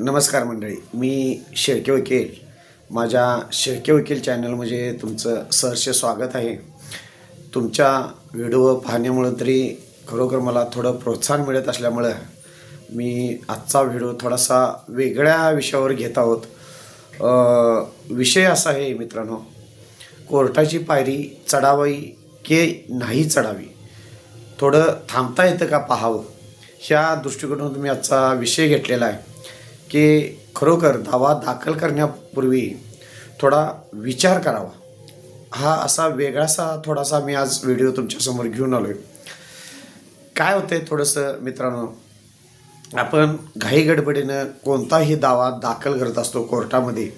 नमस्कार मंडळी मी शेळके वकील. माझ्या शेळके वकील चॅनल म्हणजे तुमचं सहर्ष स्वागत आहे. तुमच्या व्हिडिओ पाहण्यामुळं तरी खरोखर मला थोडं प्रोत्साहन मिळत असल्यामुळं मी आजचा व्हिडिओ थोडासा वेगळ्या विषयावर घेत आहोत. विषय असा आहे मित्रांनो कोर्टाची पायरी चढावी की नाही चढावी? थोडं थांबता येतं का पाहावं? ह्या दृष्टिकोनातून मी आजचा विषय घेतलेला आहे. की खरोखर दावा दाखल करण्यापूर्वी थोडा विचार करावा. हा असा वेगळासा थोडासा मी आज व्हिडिओ तुमच्यासमोर घेऊन आलो आहे काय होतंय थोडंसं मित्रांनो? आपण घाई गडबडीनं कोणताही दावा दाखल करत असतो कोर्टामध्ये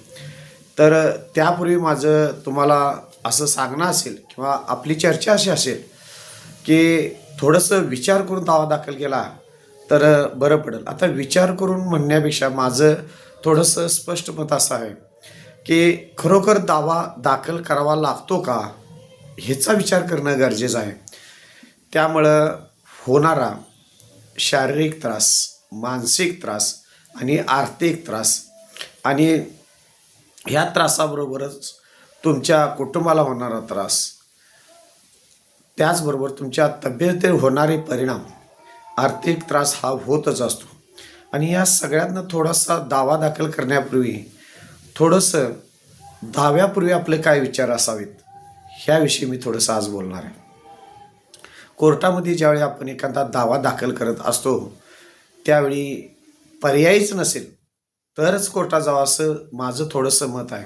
तर त्यापूर्वी माझं तुम्हाला असं सांगणं असेल किंवा आपली चर्चा अशी असेल की थोडंसं विचार करून दावा दाखल केला तर बरं पडेल. आता विचार करून म्हणण्यापेक्षा माझं थोडंसं स्पष्ट मत असं आहे की खरोखर दावा दाखल करावा लागतो का ह्याचा विचार करणं गरजेचं आहे. त्यामुळं होणारा शारीरिक त्रास मानसिक त्रास आणि आर्थिक त्रास आणि ह्या त्रासाबरोबरच तुमच्या कुटुंबाला होणारा त्रास त्याचबरोबर तुमच्या तब्येतीवर होणारे परिणाम आर्थिक त्रास हा होतच असतो. आणि या सगळ्यातनं थोडासा दावा दाखल करण्यापूर्वी थोडंसं दाव्यापूर्वी आपले काय विचार असावेत ह्याविषयी मी थोडंसं आज बोलणार आहे. कोर्टामध्ये ज्यावेळी आपण एखादा दावा दाखल करत असतो त्यावेळी पर्यायीच नसेल तरच कोर्टात जावं असं माझं थोडंसं मत आहे.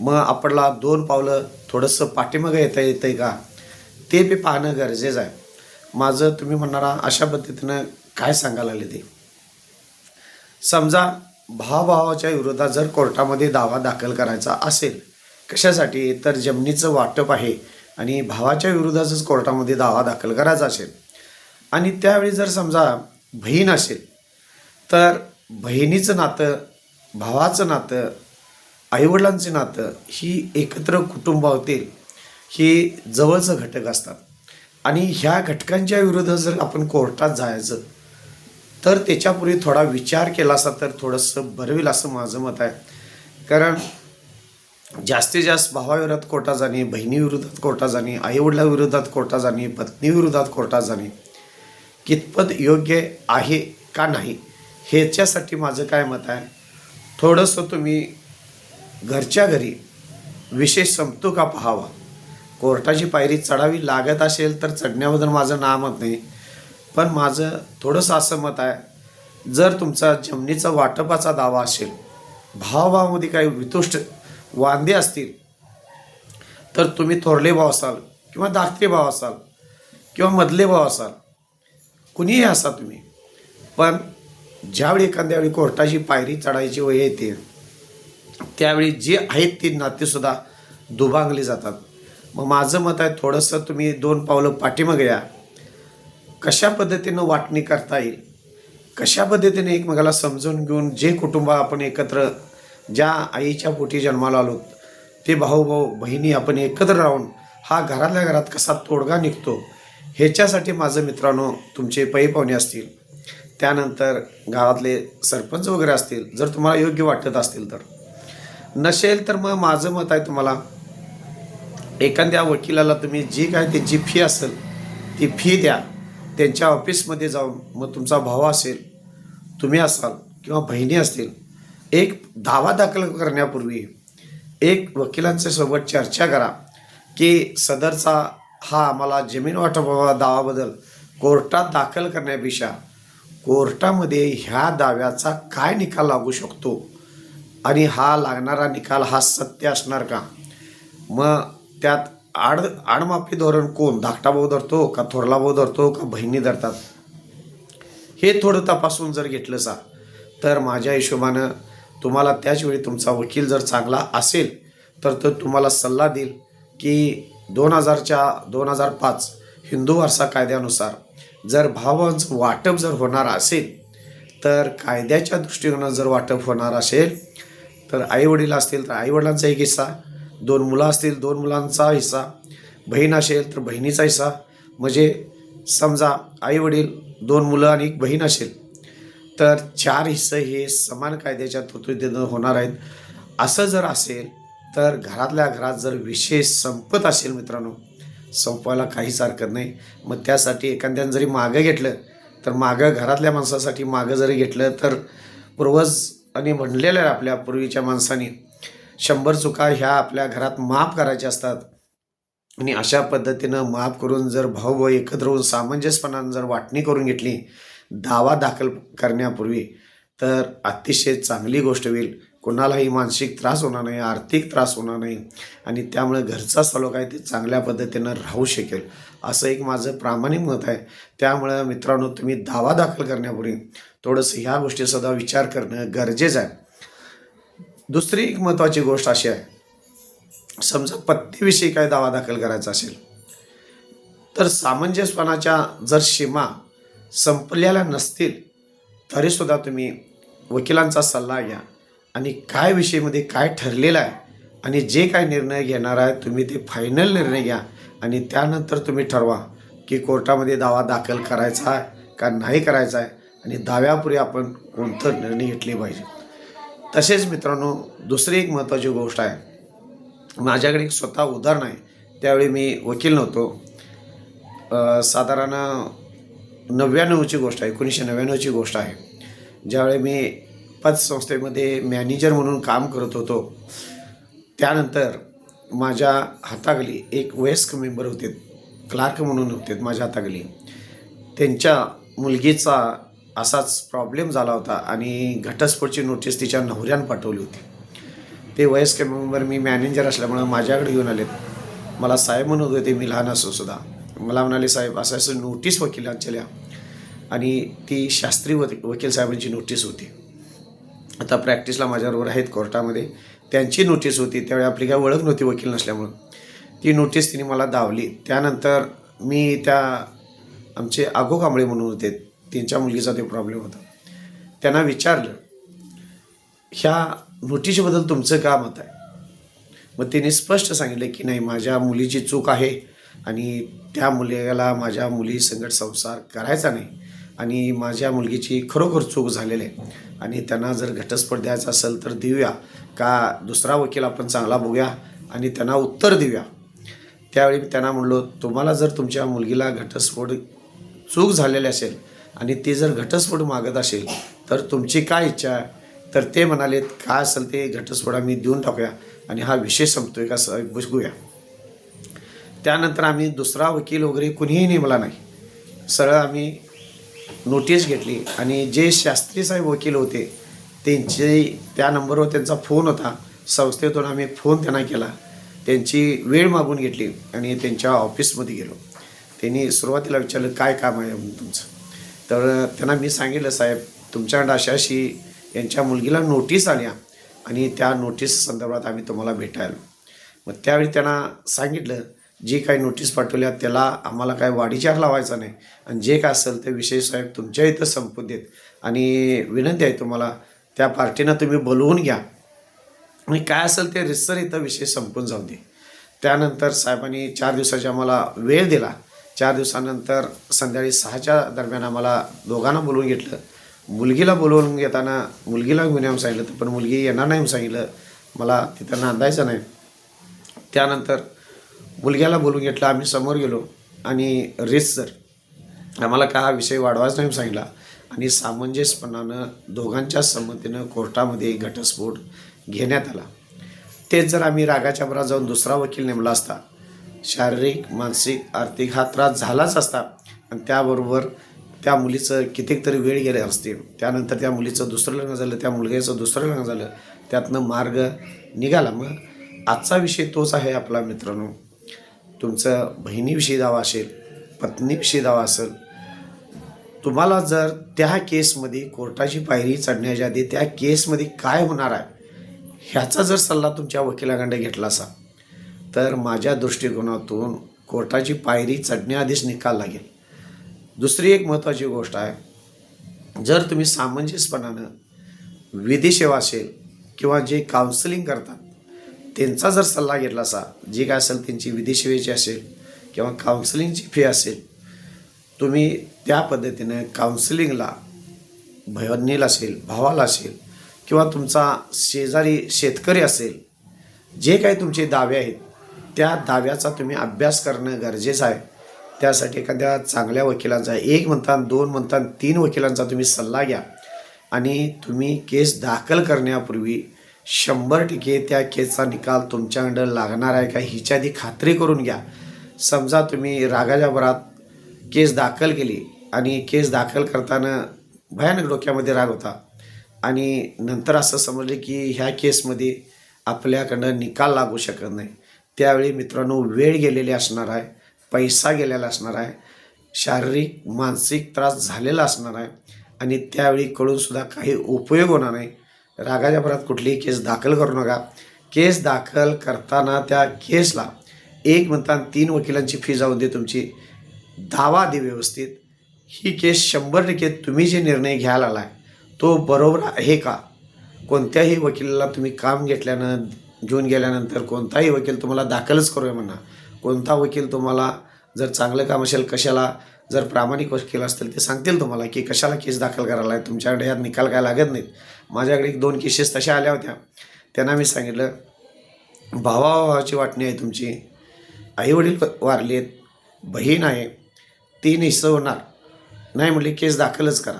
मग आपल्याला दोन पावलं थोडंसं पाठीमागं येता येतं आहे का ते बी पाहणं गरजेचं आहे. माझं तुम्ही म्हणणारा अशा पद्धतीनं काय सांगायला लागले ते? समजा भावाभावाच्या विरोधात जर कोर्टामध्ये दावा दाखल करायचा असेल कशासाठी? तर जमिनीचं वाटप आहे आणि भावाच्या विरोधातच कोर्टामध्ये दावा दाखल करायचा असेल. आणि त्यावेळी जर समजा बहीण असेल तर बहिणीचं नातं भावाचं नातं आईवडिलांचे नातं ही एकत्र कुटुंबातील ही जवळचं घटक असतात. आणि ह्या घटकांच्या विरोधात जर आपण कोर्टात जायचं तर त्याच्यापूर्वी थोडा विचार केला असता तर थोडंसं बरं असं माझं मत आहे. कारण जास्तीत जास्त भावाविरोधात कोर्टा जाणे बहिणीविरोधात कोर्टा जाणे आईवडिलाविरोधात कोर्टा जाणे पत्नीविरोधात कोर्टा जाणे कितपत योग्य आहे का नाही ह्याच्यासाठी माझं काय मत आहे? थोडंसं तुम्ही घरच्या घरी विशेष संपतो का पाहावा. कोर्टाची पायरी चढावी लागत असेल तर चढण्याबद्दल माझं नामत नाही. पण माझं थोडंसं असं मत आहे जर तुमचा जमिनीचा वाटपाचा दावा असेल भावभावामध्ये काही वितुष्ट वांदे असतील तर तुम्ही थोरले भाव असाल किंवा धाकटे भाव असाल किंवा मधले भाव असाल कुणीही असा तुम्ही पण ज्यावेळी एखाद्या वेळी कोर्टाची पायरी चढायची वय येते त्यावेळी जे आहेत ती नातेसुद्धा दुभांगली जातात. मग माझं मत आहे थोडंसं तुम्ही दोन पावलं पाठीमागे या. कशा पद्धतीनं वाटणी करता येईल? कशा पद्धतीने एकमेकाला समजून घेऊन जे कुटुंब आपण एकत्र ज्या आईच्या पोटी जन्माला आलो ते भाऊ भाऊ बहिणी आपण एकत्र राहून हा घरातल्या घरात कसा तोडगा निघतो ह्याच्यासाठी माझं मित्रांनो तुमचे पै पाहुणे असतील. त्यानंतर गावातले सरपंच वगैरे असतील जर तुम्हाला योग्य वाटत असतील तर. नसेल तर मग माझं मत आहे तुम्हाला एखाद्या वकिलाला तुम्ही जी काय त्यांची फी असेल ती फी द्या. त्यांच्या ऑफिसमध्ये जाऊन मग तुमचा भाऊ असेल तुम्ही असाल किंवा बहिणी असतील एक दावा दाखल करण्यापूर्वी एक वकिलांच्या सोबत चर्चा करा की सदरचा हा आम्हाला जमीन वाटपा दावाबद्दल कोर्टात दाखल करण्यापेक्षा कोर्टामध्ये ह्या दाव्याचा काय निकाल लागू शकतो? आणि हा लागणारा निकाल हा सत्य असणार का? मग त्यात आड आडमाफी धोरण कोण? धाकटा भाऊ धरतो का थोरला भाऊ धरतो का बहिणी धरतात? हे थोडं तपासून जर घेतलं सा तर माझ्या हिशोबानं तुम्हाला त्याचवेळी तुमचा वकील जर चांगला असेल तर तो तुम्हाला सल्ला देईल की दोन हजारच्या दोन हजार पाच हिंदू वारसा कायद्यानुसार जर भावांचं वाटप जर होणार असेल तर कायद्याच्या दृष्टिकोनात जर वाटप होणार असेल तर आईवडील असतील तर आईवडिलांचा एक दोन मुलं असतील दोन मुलांचा हिस्सा. बहीण असेल तर बहिणीचा हिस्सा. म्हणजे समजा आईवडील दोन मुलं आणि एक बहीण असेल. तर चार हिस्से हे समान कायद्याच्या तरतुदीनं होणार आहेत. असं जर असेल तर घरातल्या घरात जर विशेष संपत असेल मित्रांनो संपवायला काहीच हरकत नाही. मग त्यासाठी एखाद्यानं जरी मागं घेतलं तर मागं घरातल्या माणसासाठी मागं जरी घेतलं तर पूर्वज आणि म्हणलेलं आहे आपल्या पूर्वीच्या माणसाने शंभर चुका ह्या आपल्या घरात माफ करायच्या असतात. आणि अशा पद्धतीनं माफ करून जर भाऊ एकत्र होऊन सामंजस्यपणानं जर वाटणी करून घेतली दावा दाखल करण्यापूर्वी तर अतिशय चांगली गोष्ट होईल. कोणालाही मानसिक त्रास होणार नाही आर्थिक त्रास होणार नाही आणि त्यामुळे घरचा सलोख आहे ते चांगल्या पद्धतीनं राहू शकेल. असं एक माझं प्रामाणिक मत आहे. त्यामुळं मित्रांनो तुम्ही दावा दाखल करण्यापूर्वी थोडंसं ह्या गोष्टीसुद्धा विचार करणं गरजेचं आहे. दुसरी एक महत्त्वाची गोष्ट अशी आहे. समजा पत्नीविषयी काय दावा दाखल करायचा असेल तर सामंजस्यपणाच्या जर सीमा संपलेल्या नसतील तरीसुद्धा तुम्ही वकिलांचा सल्ला घ्या आणि काय विषयीमध्ये काय ठरलेलं आहे आणि जे काय निर्णय घेणार आहे तुम्ही ते फायनल निर्णय घ्या आणि त्यानंतर तुम्ही ठरवा की कोर्टामध्ये दावा दाखल करायचा आहे का नाही करायचा आहे आणि दाव्यापूर्वी आपण कोणतं निर्णय घेतले पाहिजे. तसेच मित्रांनो दुसरी एक महत्त्वाची गोष्ट आहे. माझ्याकडे एक स्वतः उदाहरण आहे. त्यावेळी मी वकील नव्हतो. साधारण नव्याण्णवची गोष्ट आहे एकोणीसशे नव्याण्णवची गोष्ट आहे. ज्यावेळी मी पतसंस्थेमध्ये मॅनेजर म्हणून काम करत होतो. त्यानंतर माझ्या हाताखाली एक वयस्क मेंबर होते क्लार्क म्हणून होते माझ्या हाताखाली. त्यांच्या मुलगीचा असाच प्रॉब्लेम झाला होता आणि घटस्फोटची नोटीस तिच्या नवऱ्यानं पाठवली होती. ते वयस्क मेंबर मी मॅनेजर असल्यामुळं माझ्याकडे घेऊन आलेत. मला साहेब म्हणत होते मी लहान असो सुद्धा. मला म्हणाले साहेब असं असं नोटीस वकिलांच्या आणि ती शास्त्री वक वकील साहेबांची नोटीस होती. आता प्रॅक्टिसला माझ्याबरोबर आहेत कोर्टामध्ये. त्यांची नोटीस होती. त्यावेळी आपली काय ओळख नव्हती वकील नसल्यामुळं. ती नोटीस तिने मला दावली. त्यानंतर मी त्या आमचे आगो कांबळे म्हणून होते त्यांच्या मुलगीचा ते प्रॉब्लेम होता. त्यांना विचारलं ह्या नोटीसबद्दल तुमचं का मत आहे? मग तिने स्पष्ट सांगितलं की नाही माझ्या मुलीची चूक आहे आणि त्या मुलीला माझ्या मुली संगट संसार करायचा नाही आणि माझ्या मुलगीची खरोखर चूक झालेली आहे आणि त्यांना जर घटस्फोट द्यायचा असेल तर देऊया का? दुसरा वकील आपण चांगला बघूया आणि त्यांना उत्तर देऊया. त्यावेळी त्यांना म्हणलो तुम्हाला जर तुमच्या मुलगीला घटस्फोट चूक झालेली असेल आणि ते जर घटस्फोट मागत असेल तर तुमची काय इच्छा आहे? तर ते म्हणालेत काय असेल ते घटस्फोट आम्ही देऊन टाकूया आणि हा विषय संपतोय का स- बघूया. त्यानंतर आम्ही दुसरा वकील वगैरे कुणीही नेमला नाही. सरळ आम्ही नोटीस घेतली आणि जे शास्त्री साहेब वकील होते त्यांचे त्या नंबरवर त्यांचा फोन होता. संस्थेतून आम्ही फोन त्यांना केला. त्यांची वेळ मागून घेतली आणि त्यांच्या ऑफिसमध्ये गेलो. त्यांनी सुरुवातीला विचारलं काय काम आहे म्हणून तुमचं? तर त्यांना मी सांगितलं साहेब तुमच्याकडं अशा अशी यांच्या मुलगीला नोटीस आल्या आणि त्या नोटीस संदर्भात आम्ही तुम्हाला भेटायला. मग त्यावेळी त्यांना सांगितलं जी काही नोटीस पाठवल्या त्याला आम्हाला काय वाढीचार लावायचा नाही आणि जे काय असेल ते विषय साहेब तुमच्या इथं संपू देत आणि विनंती आहे तुम्हाला त्या पार्टीनं तुम्ही बोलवून घ्या. आणि काय असेल ते रिसर इथं विषय संपून जाऊ दे. त्यानंतर साहेबांनी चार दिवसाचा आम्हाला वेळ दिला. चार दिवसानंतर संध्याकाळी सहाच्या दरम्यान आम्हाला दोघांना बोलवून घेतलं. मुलगीला बोलवून घेताना मुलगीला घेऊन येऊन सांगितलं पण मुलगी येणार नाही सांगितलं. मला तिथं नांदायचं नाही. त्यानंतर मुलग्याला बोलून घेतलं आम्ही समोर गेलो आणि सर आम्हाला का हा विषय वाढवायचा नाही सांगितला. आणि सामंजस्यपणानं दोघांच्या संमतीनं कोर्टामध्ये घटस्फोट घेण्यात आला. तेच जर आम्ही रागाच्या भरात जाऊन दुसरा वकील नेमला असता शारीरिक मानसिक आर्थिक हा त्रास झालाच असता. आणि त्याबरोबर त्या मुलीचं कित्येक तरी वेळ गेले असते. त्यानंतर त्या मुलीचं दुसरं लग्न झालं त्या मुलग्याचं दुसरं लग्न झालं. त्यातनं मार्ग निघाला. मग आजचा विषय तोच आहे आपला मित्रांनो. तुमचं बहिणीविषयी दावा असेल पत्नीविषयी दावा असेल. तुम्हाला जर त्या केसमध्ये कोर्टाची पायरी चढण्याच्या आधी त्या केसमध्ये काय होणार आहे ह्याचा जर सल्ला तुमच्या वकिलाकडे घेतला असा तर माझ्या दृष्टिकोनातून कोर्टाची पायरी चढण्याआधीच निकाल लागेल. दुसरी एक महत्त्वाची गोष्ट आहे जर तुम्ही सामंजस्यपणानं विधी सेवा असेल किंवा जे काउन्सिलिंग करतात त्यांचा जर सल्ला घेतला असा जी काय असेल त्यांची विधी सेवेची असेल किंवा काउन्सिलिंगची फी असेल तुम्ही त्या पद्धतीनं काउन्सिलिंगला बहिणीला असेल भावाला असेल किंवा तुमचा शेजारी शेतकरी असेल जे काही तुमचे दावे आहेत त्या दाव्याचा तुम्ही अभ्यास करणं गरजेचं आहे. त्यासाठी एखाद्या चांगल्या वकिलांचा एक म्हणतात दोन म्हणतात तीन वकिलांचा तुम्ही सल्ला घ्या. आणि तुम्ही केस दाखल करण्यापूर्वी शंभर टक्के त्या केसचा निकाल तुमच्याकडं लागणार आहे का हिच्या आधी खात्री करून घ्या. समजा तुम्ही रागाच्या भरात केस दाखल केली आणि केस दाखल करताना भयानक डोक्यामध्ये राग होता आणि नंतर असं समजले की ह्या केसमध्ये आपल्याकडं निकाल लागू शकत नाही. त्यावेळी मित्रांनो वेळ गेलेली असणार आहे पैसा गेलेला असणार आहे शारीरिक मानसिक त्रास झालेला असणार आहे आणि त्यावेळी कळूनसुद्धा काही उपयोग होणार नाही. रागाच्या भरात कुठलीही केस दाखल करू नका. केस दाखल करताना त्या केसला एक म्हणता तीन वकिलांची फी जाऊन दे तुमची. दावा दे व्यवस्थित. ही केस शंभर टक्के तुम्ही जे निर्णय घ्यायला आला आहे तो बरोबर आहे का? कोणत्याही वकिलाला तुम्ही काम घेतल्यानं घेऊन गेल्यानंतर कोणताही वकील तुम्हाला दाखलच करूया म्हणा. कोणता वकील तुम्हाला जर चांगलं काम असेल कशाला जर प्रामाणिक वकील असतील ते सांगतील तुम्हाला की कशाला केस दाखल करायला आहे तुमच्याकडे यात निकाल काय लागत नाहीत. माझ्याकडे एक दोन केसेस तशा आल्या होत्या. त्यांना मी सांगितलं भावाभावाची वाटणी आहे तुमची. आईवडील वारले आहेत. बहीण आहे. ती हिस्सं होणार नाही म्हटली केस दाखलच करा.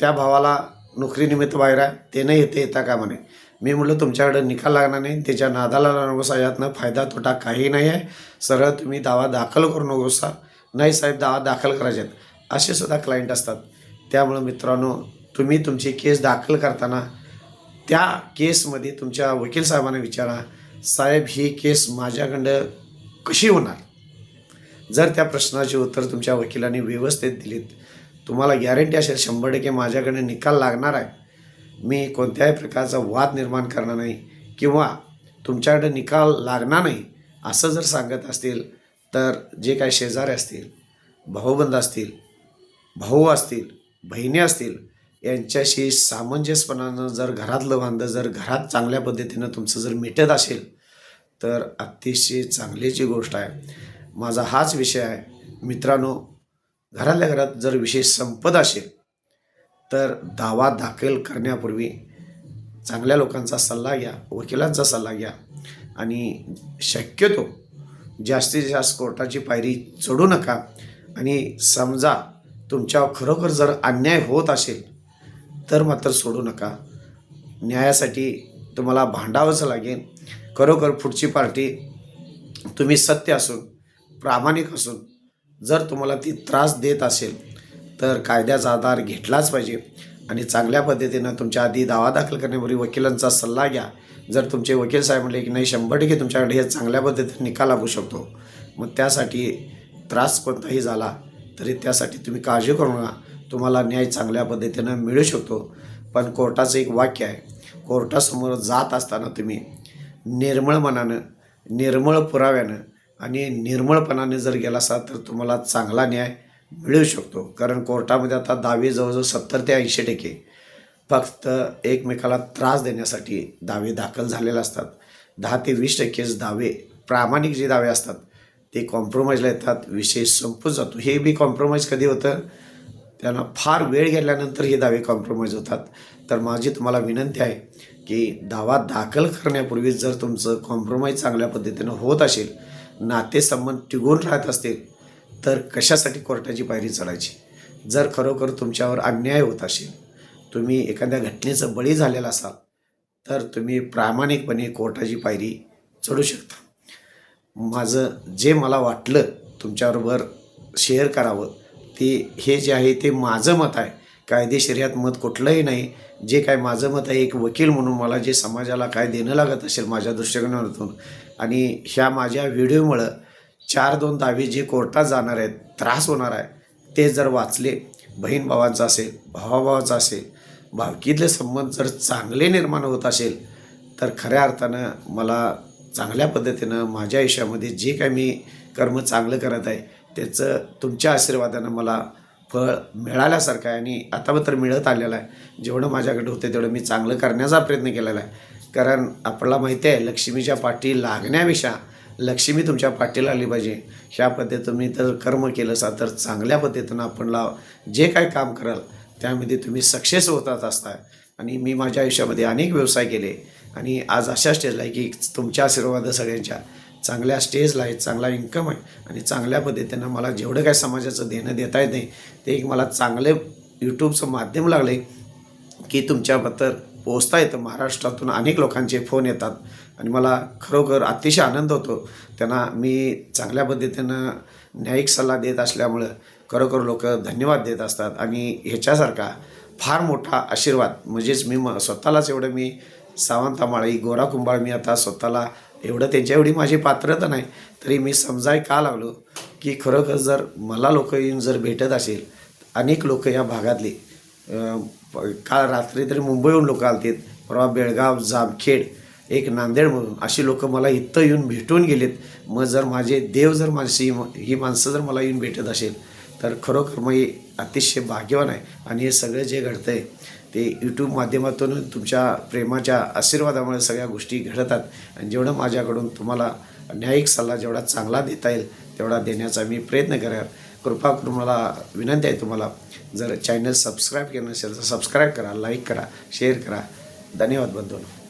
त्या भावाला नोकरीनिमित्त बाहेर आहे. ते नाही येते येता का म्हणे मी म्हटलं तुमच्याकडे निकाल लागणार नाही. त्याच्या नादाला लागू नकोसा यातनं फायदा तोटा काही नाही आहे. सरळ तुम्ही दावा दाखल करू नकोसा नाही साहेब दावा दाखल करायचे आहेत असे सुद्धा क्लायंट असतात. त्यामुळं मित्रांनो तुम्ही तुमची केस दाखल करताना त्या केसमध्ये तुमच्या वकील साहेबांना विचारा साहेब ही केस माझ्याकडं कशी होणार? जर त्या प्रश्नाचे उत्तर तुमच्या वकिलांनी व्यवस्थित दिलीत तुम्हाला गॅरंटी असेल शंभर टक्के माझ्याकडे निकाल लागणार आहे. मी कोणत्याही प्रकारचा वाद निर्माण करणार नाही किंवा तुमच्याकडे निकाल लागणार नाही असं जर सांगत असतील तर जे काही शेजारी असतील भाऊबंद असतील भाऊ असतील बहिणी असतील यांच्याशी सामंजस्यपणानं जर घरातलं वांदं जर घरात चांगल्या पद्धतीनं तुमचं जर मिटत असेल तर अतिशय चांगलीची गोष्ट आहे. माझा हाच विषय आहे. मित्रांनो घरातल्या घरात जर विषय संपत असेल तर दावा दाखल करण्यापूर्वी चांगल्या लोकांचा सल्ला घ्या वकिलांचा सल्ला घ्या. आणि शक्यतो जास्तीत जास्त कोर्टाची पायरी चढू नका आणि समजा तुमच्यावर खरोखर जर अन्याय होत असेल तर मात्र सोडू नका. न्यायासाठी तुम्हाला भांडावंच लागेल. खरोखर पुढची पार्टी तुम्ही सत्य असून प्रामाणिक असून जर तुम्हाला ती त्रास देत असेल तर कायद्याचा आधार घेतलाच पाहिजे. आणि चांगल्या पद्धतीनं तुमच्या आधी दावा दाखल करण्यापूर्वी वकिलांचा सल्ला घ्या. जर तुमचे वकील साहेब म्हणले की नाही शंभर टक्के तुमच्याकडे हे चांगल्या पद्धतीने निकाल लागू शकतो. मग त्यासाठी त्रास कोणताही झाला तरी त्यासाठी तुम्ही काळजी करू नका. तुम्हाला न्याय चांगल्या पद्धतीनं मिळू शकतो. पण कोर्टाचं एक वाक्य आहे. कोर्टासमोर जात असताना तुम्ही निर्मळ मनानं निर्मळ पुराव्यानं आणि निर्मळपणाने जर गेला असाल तर तुम्हाला चांगला न्याय मिळू शकतो. कारण कोर्टामध्ये आता दावे जवळजवळ सत्तर ते ऐंशी टक्के फक्त एकमेकाला त्रास देण्यासाठी दावे दाखल झालेले असतात. दहा ते वीस टक्केच दावे प्रामाणिक जे दावे असतात ते कॉम्प्रोमाइजला येतात. विषय संपून जातो. हे बी कॉम्प्रोमाइज कधी होतं? त्यांना फार वेळ गेल्यानंतर हे दावे कॉम्प्रोमाइज होतात. तर माझी तुम्हाला विनंती आहे की दावा दाखल करण्यापूर्वी जर तुमचं कॉम्प्रोमाइज चांगल्या पद्धतीनं होत असेल नातेसंबंध टिकून राहत असतील तर कशासाठी कोर्टाची पायरी चढायची? जर खरोखर तुमच्यावर अन्याय होत असेल तुम्ही एखाद्या घटनेचं बळी झालेला असाल तर तुम्ही प्रामाणिकपणे कोर्टाची पायरी चढू शकता. माझं जे मला वाटलं तुमच्याबरोबर शेअर करावं ते हे जे आहे ते माझं मत आहे. कायदेशीर यात मत कुठलंही नाही. जे काय माझं मत आहे एक वकील म्हणून मला जे समाजाला काय देणं लागत असेल माझ्या दृष्टिकोनातून आणि ह्या माझ्या व्हिडिओमुळं चार दोन दावे जे कोर्टात जाणार आहेत त्रास होणार आहे ते जर वाचले बहीण भावांचा असेल भावाभावाचा असेल भावकीतले संबंध जर चांगले निर्माण होत असेल तर खऱ्या अर्थानं मला चांगल्या पद्धतीनं माझ्या आयुष्यामध्ये जे काय मी कर्म चांगलं करत आहे त्याचं तुमच्या आशीर्वादानं मला फळ मिळाल्यासारखं आहे आणि आता तर मिळत आलेलं आहे. जेवढं माझ्याकडे होते तेवढं मी चांगलं करण्याचा प्रयत्न केलेला आहे. कारण आपल्याला माहिती आहे लक्ष्मीच्या पाठी लागण्यापेक्षा लक्ष्मी तुमच्या पाठीला आली पाहिजे. ह्या पद्धतीने तर कर्म केलं असा तर चांगल्या पद्धतीनं आपणला जे काय काम कराल त्यामध्ये तुम्ही सक्सेस होतात असता. आणि मी माझ्या आयुष्यामध्ये अनेक व्यवसाय केले. आणि आज अशा स्टेजला आहे की तुमच्या आशीर्वाद सगळ्यांच्या. चांगल्या स्टेजला आहे चांगला इन्कम आहे. आणि चांगल्या पद्धतीनं मला जेवढं काय समाजाचं देणं देता येत नाही ते एक मला चांगलं यूट्यूबचं माध्यम लागले की तुमच्याबद्दल पोचता येतं महाराष्ट्रातून अनेक लोकांचे फोन येतात. आणि मला खरोखर अतिशय आनंद होतो. त्यांना मी चांगल्या पद्धतीनं न्यायिक सल्ला देत असल्यामुळं खरोखर लोक धन्यवाद देत असतात. आणि ह्याच्यासारखा फार मोठा आशीर्वाद म्हणजेच मी म स्वतःलाच एवढं मी सावंतमाळी गोरा कुंभाळ मी आता स्वतःला एवढं त्यांच्या एवढी माझी पात्रता नाही तरी मी समजाय का लागलो की खरोखर जर मला लोक येऊन जर भेटत असेल अनेक लोक या भागातली काल रात्री तरी मुंबईहून लोक आलतीत. परवा बेळगाव जामखेड एक नांदेड म्हणून अशी लोक मला इथं येऊन भेटून गेलेत. मग जर माझे देव जर माझी ही माणसं जर मला येऊन भेटत असेल तर खरोखर मी अतिशय भाग्यवान आहे. आणि हे सगळं जे घडतं आहे ते यूट्यूब माध्यमातून तुमच्या प्रेमाच्या आशीर्वादामुळे सगळ्या गोष्टी घडतात. आणि जेवढं माझ्याकडून तुम्हाला न्यायिक सल्ला जेवढा चांगला देता येईल तेवढा देण्याचा मी प्रयत्न करेन. कृपा करून मला विनंती आहे तुम्हाला. जर चॅनल सबस्क्राईब केलं नसेल तर सबस्क्राईब करा लाईक करा शेअर करा. धन्यवाद बंधूंनो.